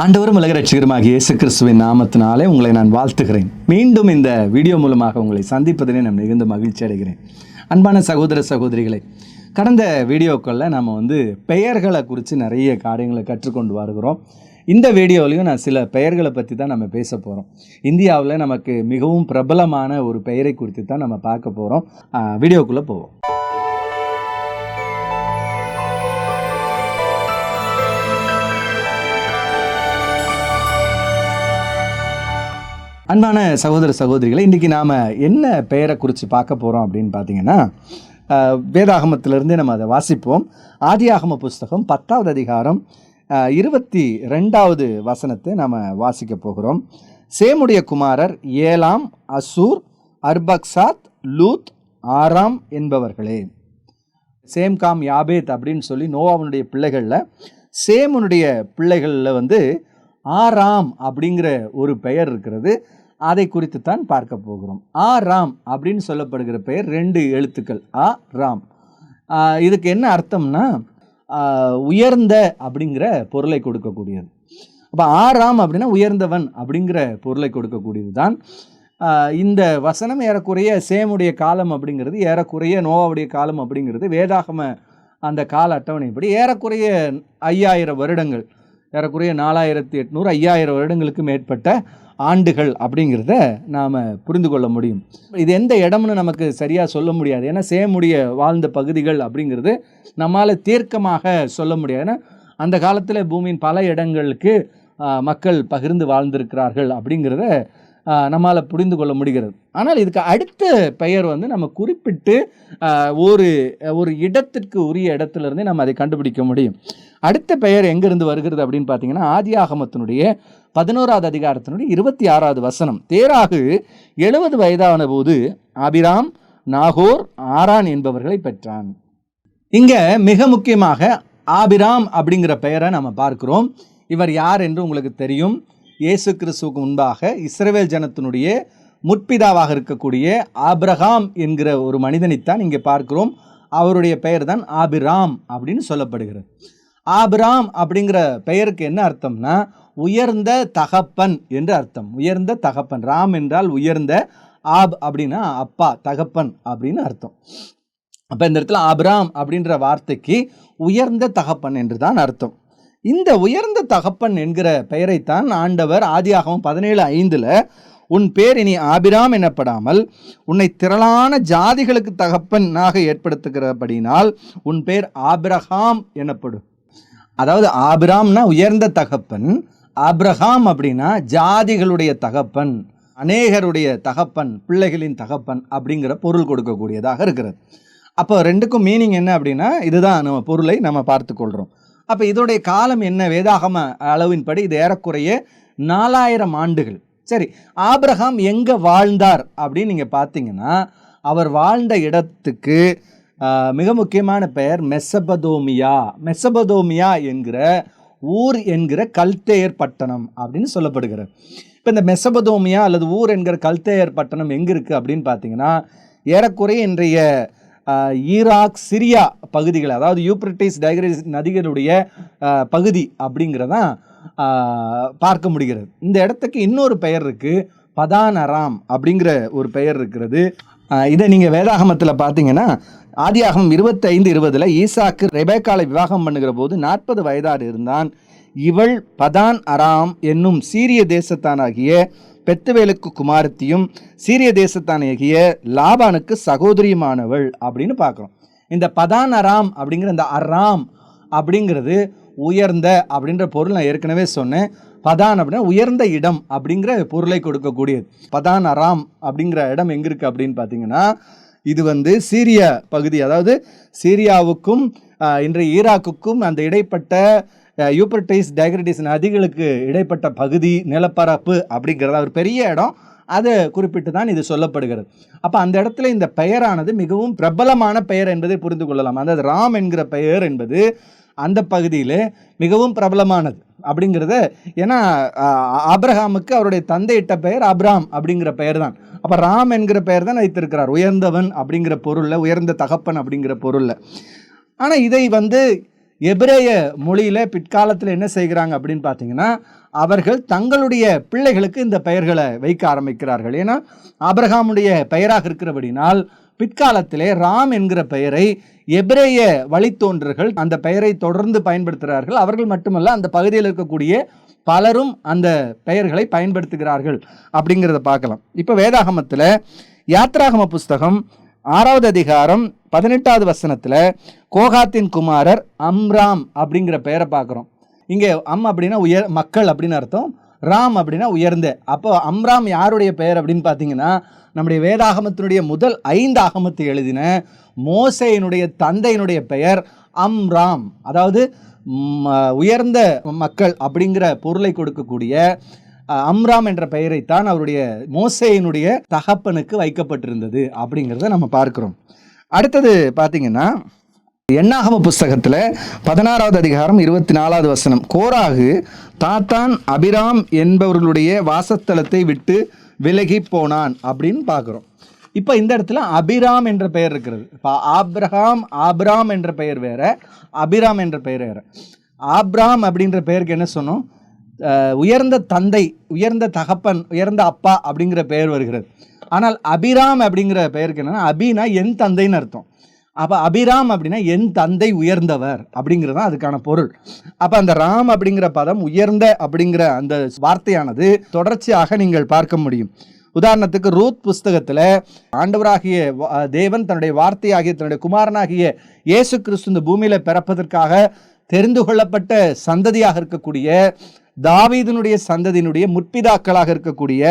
ஆண்டவரும் உலக ரட்சிகருமாகிய இயேசு கிறிஸ்துவின் நாமத்தினாலே உங்களை நான் வாழ்த்துகிறேன். மீண்டும் இந்த வீடியோ மூலமாக உங்களை சந்திப்பதிலே நான் மிகுந்த மகிழ்ச்சி அடைகிறேன். அன்பான சகோதர சகோதரிகளை கடந்த வீடியோக்களில் நம்ம வந்து பெயர்களை குறித்து நிறைய காரியங்களை கற்றுக்கொண்டு வருகிறோம். இந்த வீடியோலையும் நான் சில பெயர்களை பற்றி தான் நம்ம பேச போகிறோம் இந்தியாவில் நமக்கு மிகவும் பிரபலமான ஒரு பெயரை குறித்து தான் நம்ம பார்க்க போகிறோம் வீடியோக்குள்ளே போவோம். அன்பான சகோதர சகோதரிகளை இன்றைக்கி நாம் என்ன பெயரை குறித்து பார்க்க போகிறோம் அப்படின்னு பார்த்தீங்கன்னா வேதாகமத்திலிருந்தே நம்ம அதை வாசிப்போம். ஆதியாகம புஸ்தகம் பத்தாவது அதிகாரம் இருபத்தி ரெண்டாவது வசனத்தை நாம் வாசிக்க போகிறோம். சேமுடைய குமாரர் Elam Asshur Arphaxad Lud Aram என்பவர்களே. Shem Ham Japheth அப்படின்னு சொல்லி நோவாவனுடைய பிள்ளைகளில் சேமுனுடைய பிள்ளைகளில் வந்து ஆராம் அப்படிங்கிற ஒரு பெயர் இருக்கிறது. அதை குறித்து தான் பார்க்க போகிறோம். ஆ ராம் அப்படின்னு சொல்லப்படுகிற பெயர் ரெண்டு எழுத்துக்கள். ஆ ராம். இதுக்கு என்ன அர்த்தம்னா உயர்ந்த அப்படிங்கிற பொருளை கொடுக்கக்கூடியது. அப்போ ஆறாம் அப்படின்னா உயர்ந்தவன் அப்படிங்கிற பொருளை கொடுக்கக்கூடியது தான் இந்த வசனம் ஏறக்குறைய சேமுடைய காலம் அப்படிங்கிறது ஏறக்குறைய நோவாவுடைய காலம் அப்படிங்கிறது வேதாகம அந்த கால அட்டவணைப்படி ஏறக்குறைய ஐயாயிரம் வருடங்கள். ஏறக்குறைய நாலாயிரத்தி எட்நூறு ஐயாயிரம் வருடங்களுக்கு மேற்பட்ட ஆண்டுகள் அப்படிங்கிறத நாம் புரிந்து கொள்ள முடியும். இது எந்த இடம்னு நமக்கு சரியாக சொல்ல முடியாது. ஏன்னா சேமுடைய வாழ்ந்த பகுதிகள் அப்படிங்கிறது நம்மால் தீர்க்கமாக சொல்ல முடியாது. ஏன்னா அந்த காலத்தில் பூமியின் பல இடங்களுக்கு மக்கள் பகிர்ந்து வாழ்ந்திருக்கிறார்கள் அப்படிங்கிறத நம்மால் புரிந்து கொள்ள முடிகிறது. ஆனால் இதுக்கு அடுத்த பெயர் வந்து நம்ம குறிப்பிட்டு ஒரு ஒரு இடத்திற்கு உரிய இடத்துலேருந்தே நம்ம அதை கண்டுபிடிக்க முடியும். அடுத்த பெயர் எங்கிருந்து வருகிறது அப்படின்னு பார்த்தீங்கன்னா ஆதியாகமத்தினுடைய பதினோராவது அதிகாரத்தினுடைய இருபத்தி ஆறாவது வசனம். தேராகு எழுபது வயதான போது ஆபிராம் நாகோர் ஆரான் என்பவர்களை பெற்றான். இங்கே மிக முக்கியமாக ஆபிராம் அப்படிங்கிற பெயரை நம்ம பார்க்கிறோம். இவர் யார் என்று உங்களுக்கு தெரியும். இயேசு கிறிஸ்துவுக்கு முன்பாக இஸ்ரவேல் ஜனத்தினுடைய முற்பிதாவாக இருக்கக்கூடிய ஆப்ரஹாம் என்கிற ஒரு மனிதனைத்தான் இங்கே பார்க்கிறோம். அவருடைய பெயர் தான் ஆபிராம் அப்படின்னு சொல்லப்படுகிறது. ஆபிராம் அப்படிங்கிற பெயருக்கு என்ன அர்த்தம்னா உயர்ந்த தகப்பன் என்று அர்த்தம். உயர்ந்த தகப்பன். ராம் என்றால் உயர்ந்த ஆப் அப்படின்னா அப்பா தகப்பன் அப்படின்னு அர்த்தம். அப்போ இந்த இடத்துல ஆபிராம் அப்படின்ற வார்த்தைக்கு உயர்ந்த தகப்பன் என்று தான் அர்த்தம். இந்த உயர்ந்த தகப்பன் என்கிற பெயரைத்தான் ஆண்டவர் ஆதியாகவும் பதினேழு ஐந்தில் உன் பேர் இனி ஆபிராம் எனப்படாமல் உன்னை திரளான ஜாதிகளுக்கு தகப்பனாக ஏற்படுத்துகிறபடினால் உன் பேர் ஆபிரகாம் எனப்படும். அதாவது ஆபிராம்னா உயர்ந்த தகப்பன் ஆப்ரஹாம் அப்படின்னா ஜாதிகளுடைய தகப்பன் அநேகருடைய தகப்பன் பிள்ளைகளின் தகப்பன் அப்படிங்கிற பொருள் கொடுக்கக்கூடியதாக இருக்கிறது. அப்போ ரெண்டுக்கும் மீனிங் என்ன அப்படின்னா இதுதான் நம்ம பொருளை நம்ம பார்த்துக்கொள்கிறோம் அப்போ இதோடைய காலம் என்ன? வேதாகம அளவின்படி இது ஏறக்குறைய நாலாயிரம் ஆண்டுகள். சரி ஆப்ரஹாம் எங்கே வாழ்ந்தார் அப்படின்னு நீங்கள் பார்த்தீங்கன்னா அவர் வாழ்ந்த இடத்துக்கு மிக முக்கியமான பெயர் மெசபதோமியா. மெசபதோமியா என்கிற ஊர் என்கிற கல்தேயர் பட்டணம் அப்படின்னு சொல்லப்படுகிறது. இப்போ இந்த மெசபதோமியா அல்லது ஊர் என்கிற கல்தேயர் பட்டணம் எங்கே இருக்குது அப்படின்னு பார்த்தீங்கன்னா ஏறக்குறைய இன்றைய ஈராக் சிரியா பகுதிகள் அதாவது யூப்ரட்டிஸ் டைக்ரிஸ் நதிகளுடைய பகுதி அப்படிங்கிறதான் பார்க்க முடிகிறது. இந்த இடத்துக்கு இன்னொரு பெயர் இருக்குது பதான் அராம் அப்படிங்கிற ஒரு பெயர் இருக்கிறது. இதை நீங்கள் வேதாகமத்தில் பார்த்தீங்கன்னா ஆதியாகம் இருபத்தைந்து இருபதில் ஈசாக்கு ரெபேக்காலை விவாகம் பண்ணுகிற போது நாற்பது வயதார் இருந்தான். இவள் பதான் அராம் என்னும் சீரிய தேசத்தானாகிய பெத்துவேலுக்கு குமாரத்தியும் சீரிய தேசத்தானாகிய லாபானுக்கு சகோதரியுமானவள் அப்படின்னு பார்க்குறோம். இந்த பதான் அராம் அப்படிங்கிற இந்த அராம் அப்படிங்கிறது உயர்ந்த அப்படின்ற பொருள் நான் ஏற்கனவே சொன்னேன். பதான் அப்படின்னா உயர்ந்த இடம் அப்படிங்கிற பொருளை கொடுக்கக்கூடியது. பதான் அராம் அப்படிங்கிற இடம் எங்கே இருக்குது அப்படின்னு பார்த்தீங்கன்னா இது வந்து சீரிய பகுதி. அதாவது சீரியாவுக்கும் இன்றைய ஈராக்குக்கும் அந்த இடைப்பட்ட யூப்பர்டைஸ் யூப்ரட்டிஸ் நதிகளுக்கு இடைப்பட்ட பகுதி நிலப்பரப்பு அப்படிங்கிறது ஒரு பெரிய இடம். அதை குறிப்பிட்டு தான் இது சொல்லப்படுகிறது. அப்போ அந்த இடத்துல இந்த பெயரானது மிகவும் பிரபலமான பெயர் என்பதை புரிந்து கொள்ளலாம். அதாவது ராம் என்கிற பெயர் என்பது அந்த பகுதியில் மிகவும் பிரபலமானது அப்படிங்கிறத ஏன்னா ஆப்ரஹாமுக்கு அவருடைய தந்தையிட்ட பெயர் அப்ராம் அப்படிங்கிற பெயர் தான். அப்போ ராம் என்கிற பெயர் தான் வைத்திருக்கிறார். உயர்ந்தவன் அப்படிங்கிற பொருளில் உயர்ந்த தகப்பன் அப்படிங்கிற பொருளில். ஆனால் இதை வந்து எபிரேய மொழியில் பிற்காலத்தில் என்ன செய்கிறாங்க அப்படின்னு பார்த்தீங்கன்னா அவர்கள் தங்களுடைய பிள்ளைகளுக்கு இந்த பெயர்களை வைக்க ஆரம்பிக்கிறார்கள். ஏன்னா ஆபிரகாமுடைய பெயராக இருக்கிறபடினால் பிற்காலத்திலே ராம் என்கிற பெயரை எபிரேய வழித்தோன்றர்கள் அந்த பெயரை தொடர்ந்து பயன்படுத்துகிறார்கள். அவர்கள் மட்டுமல்ல அந்த பகுதியில் இருக்கக்கூடிய பலரும் அந்த பெயர்களை பயன்படுத்துகிறார்கள் அப்படிங்கிறத பார்க்கலாம். இப்போ வேதாகமத்தில் யாத்ராகம புஸ்தகம் ஆறாவது அதிகாரம் பதினெட்டாவது வசனத்தில் கோகாத்தின் குமாரர் அம்ராம் அப்படிங்கிற பெயரை பார்க்குறோம். இங்கே அம் அப்படின்னா உயர் மக்கள் அப்படின்னு அர்த்தம். ராம் அப்படின்னா உயர்ந்த. அப்போ அம்ராம் யாருடைய பெயர் அப்படின்னு பார்த்தீங்கன்னா நம்முடைய வேதாகமத்தினுடைய முதல் ஐந்து ஆகமத்தை எழுதின மோசையினுடைய தந்தையினுடைய பெயர் அம்ராம். அதாவது உயர்ந்த மக்கள் அப்படிங்கிற பொருளை கொடுக்கக்கூடிய அம்ராம் என்ற பெயரைத்தான் அவருடைய மோசையினுடைய தகப்பனுக்கு வைக்கப்பட்டிருந்தது அப்படிங்கிறத நம்ம பார்க்கிறோம். அடுத்தது பார்த்தீங்கன்னா எண்ணாகம புஸ்தகத்தில் பதினாறாவது அதிகாரம் இருபத்தி நாலாவது வசனம். கோராகு தாத்தான் அபிராம் என்பவர்களுடைய வாசத்தலத்தை விட்டு விலகி போனான் அப்படின்னு பார்க்குறோம். இப்போ இந்த இடத்துல அபிராம் என்ற பெயர் இருக்கிறது. இப்போ ஆப்ரஹாம் ஆப்ராம் என்ற பெயர் வேற அபிராம் என்ற பெயர் வேற. ஆப்ராம் அப்படின்ற பெயருக்கு என்ன சொன்னோம்? உயர்ந்த தந்தை உயர்ந்த தகப்பன் உயர்ந்த அப்பா அப்படிங்கிற பெயர் வருகிறது. ஆனால் அபிராம் அப்படிங்கிற பெயருக்கு என்னென்னா அபினா என் தந்தைன்னு அர்த்தம். அப்போ அபிராம் அப்படின்னா என் தந்தை உயர்ந்தவர் அப்படிங்கிறது தான் அதுக்கான பொருள். அப்போ அந்த ராம் அப்படிங்கிற பதம் உயர்ந்த அப்படிங்கிற அந்த வார்த்தையானது தொடர்ச்சியாக நீங்கள் பார்க்க முடியும். உதாரணத்துக்கு ரூத் புஸ்தகத்தில் ஆண்டவராகிய தேவன் தன்னுடைய வார்த்தையாகிய தன்னுடைய குமாரனாகிய இயேசு கிறிஸ்து இந்த பூமியில் பிறப்பதற்காக தெரிந்து கொள்ளப்பட்ட சந்ததியாக இருக்கக்கூடிய தாவீதினுடைய சந்ததியினுடைய முற்பிதாக்களாக இருக்கக்கூடிய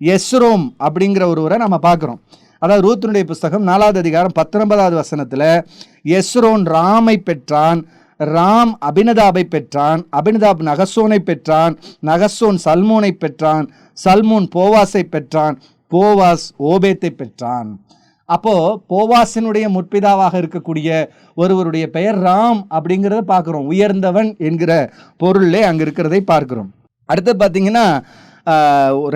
எஸ்ரோம் அப்படிங்கிற ஒருவரை நம்ம பார்க்குறோம். அதாவது ரூத்தினுடைய புஸ்தகம் நாலாவது அதிகாரம் பத்தொன்பதாவது வசனத்தில் எஸ்ரோன் ராமை பெற்றான் ராம் அபினதாபை பெற்றான் அபினதாப் நகசோனை பெற்றான் நகசோன் சல்மோனை பெற்றான் சல்மோன் போவாஸை பெற்றான் போவாஸ் ஓபேத்தை பெற்றான். அப்போ போவாசினுடைய முற்பிதாவாக இருக்கக்கூடிய ஒருவருடைய பெயர் ராம் அப்படிங்கிறத பார்க்குறோம். உயர்ந்தவன் என்கிற பொருளே அங்கே இருக்கிறதை பார்க்குறோம். அடுத்து பார்த்தீங்கன்னா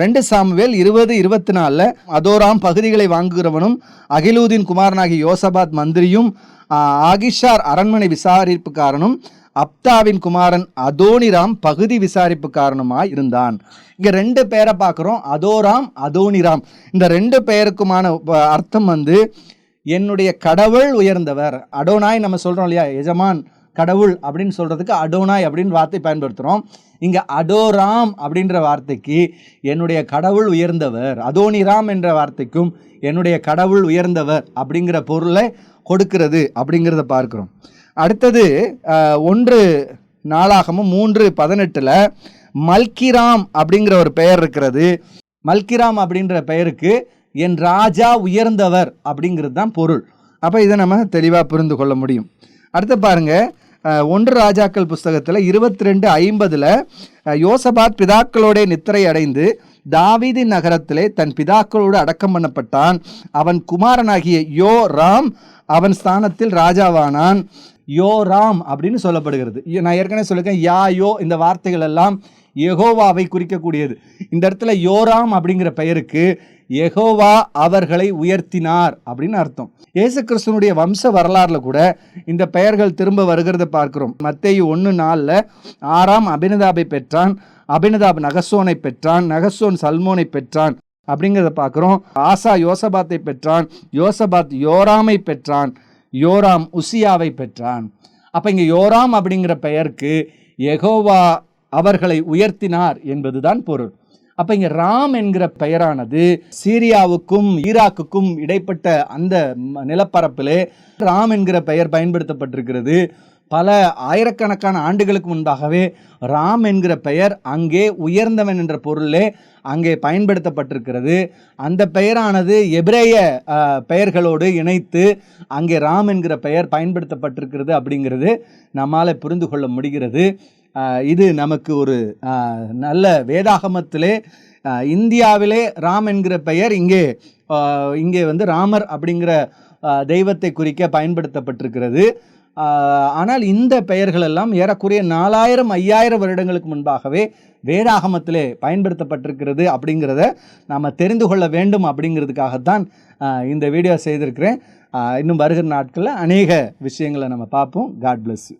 ரெண்டு சாமுவேல் இருபது இருபத்தி நாலில் அதோராம் பகுதிகளை வாங்குகிறவனும் அகிலூதின் குமாரனாகிய யோசபாத் மந்திரியும் ஆகிஷார் அரண்மனை விசாரிப்புக்காரனும் அப்தாவின் குமாரன் அதோனிராம் பகுதி விசாரிப்பு காரணமாக இருந்தான். இங்கே ரெண்டு பேரை பார்க்குறோம். Adoram Adoniram. இந்த ரெண்டு பெயருக்குமான அர்த்தம் வந்து என்னுடைய கடவுள் உயர்ந்தவர். அடோனாய் நம்ம சொல்கிறோம் இல்லையா? எஜமான் கடவுள் அப்படின்னு சொல்கிறதுக்கு அடோனாய் அப்படின்னு வார்த்தை பயன்படுத்துகிறோம் இங்கே அடோராம் அப்படின்ற வார்த்தைக்கு என்னுடைய கடவுள் உயர்ந்தவர் அதோனிராம் என்ற வார்த்தைக்கும் என்னுடைய கடவுள் உயர்ந்தவர் அப்படிங்கிற பொருளை கொடுக்கிறது அப்படிங்கிறத பார்க்குறோம். அடுத்தது ஒன்று நாளாகமும் மூன்று பதினெட்டில் மல்கிராம் அப்படிங்கிற ஒரு பெயர் இருக்கிறது. மல்கிராம் அப்படின்ற பெயருக்கு என் ராஜா உயர்ந்தவர் அப்படிங்கிறது தான் பொருள். அப்போ இதை நம்ம தெளிவாக புரிந்து கொள்ள முடியும். அடுத்து பாருங்க ஒன்று ராஜாக்கள் புஸ்தகத்தில் இருபத்தி ரெண்டு ஐம்பதில் யோசபாத் பிதாக்களோட நித்திரை அடைந்து தாவீதி நகரத்திலே தன் பிதாக்களோடு அடக்கம் பண்ணப்பட்டான். அவன் குமாரனாகிய யோ ராம் அவன் ஸ்தானத்தில் ராஜாவானான். யோ ராம் அப்படின்னு சொல்லப்படுகிறது. நான் ஏற்கனவே சொல்லியிருக்கேன் யா யோ இந்த வார்த்தைகள் எல்லாம் எகோவாவை குறிக்கக்கூடியது. இந்த இடத்துல யோராம் அப்படிங்கிற பெயருக்கு எகோவா அவர்களை உயர்த்தினார் அப்படின்னு அர்த்தம். இயேசு கிறிஸ்தனுடைய வம்ச வரலாறுல கூட இந்த பெயர்கள் திரும்ப வருகிறத பார்க்கிறோம். மத்தேயு ஒன்று நாளில் ஆறாம் அபினதாபை பெற்றான் அபினதாப் நகசோனை பெற்றான் நகசோன் சல்மோனை பெற்றான் அப்படிங்கிறத பார்க்குறோம். ஆசா யோசபாத்தை பெற்றான் யோசபாத் யோராமை பெற்றான் யோராம் உசியாவை பெற்றான். அப்போ இங்கே யோராம் அப்படிங்கிற பெயருக்கு யெகோவா அவர்களை உயர்த்தினார் என்பதுதான் பொருள். அப்போ இங்கே ராம் என்கிற பெயரானது சீரியாவுக்கும் ஈராக்குக்கும் இடைப்பட்ட அந்த நிலப்பரப்பிலே ராம் என்கிற பெயர் பயன்படுத்தப்பட்டிருக்கிறது. பல ஆயிரக்கணக்கான ஆண்டுகளுக்கு முன்பாகவே ராம் என்கிற பெயர் அங்கே உயர்ந்தவன் என்ற பொருளே அங்கே பயன்படுத்தப்பட்டிருக்கிறது. அந்த பெயரானது எபிரேய பெயர்களோடு இணைத்து அங்கே ராம் என்கிற பெயர் பயன்படுத்தப்பட்டிருக்கிறது அப்படிங்கிறது நம்மால் புரிந்து கொள்ள முடிகிறது. இது நமக்கு ஒரு நல்ல வேதாகமத்திலே இந்தியாவிலே ராம் என்கிற பெயர் இங்கே இங்கே வந்து ராமர் அப்படிங்கிற தெய்வத்தை குறிக்க பயன்படுத்தப்பட்டிருக்கிறது. ஆனால் இந்த பெயர்கள் எல்லாம் ஏறக்குறைய நாலாயிரம் ஐயாயிரம் வருடங்களுக்கு முன்பாகவே வேதாகமத்திலே பயன்படுத்தப்பட்டிருக்கிறது அப்படிங்கிறத நாம் தெரிந்து கொள்ள வேண்டும் அப்படிங்கிறதுக்காகத்தான் இந்த வீடியோ செய்திருக்கிறேன். இன்னும் வருகிற நாட்களில் அநேக விஷயங்களை நம்ம பார்ப்போம். God bless you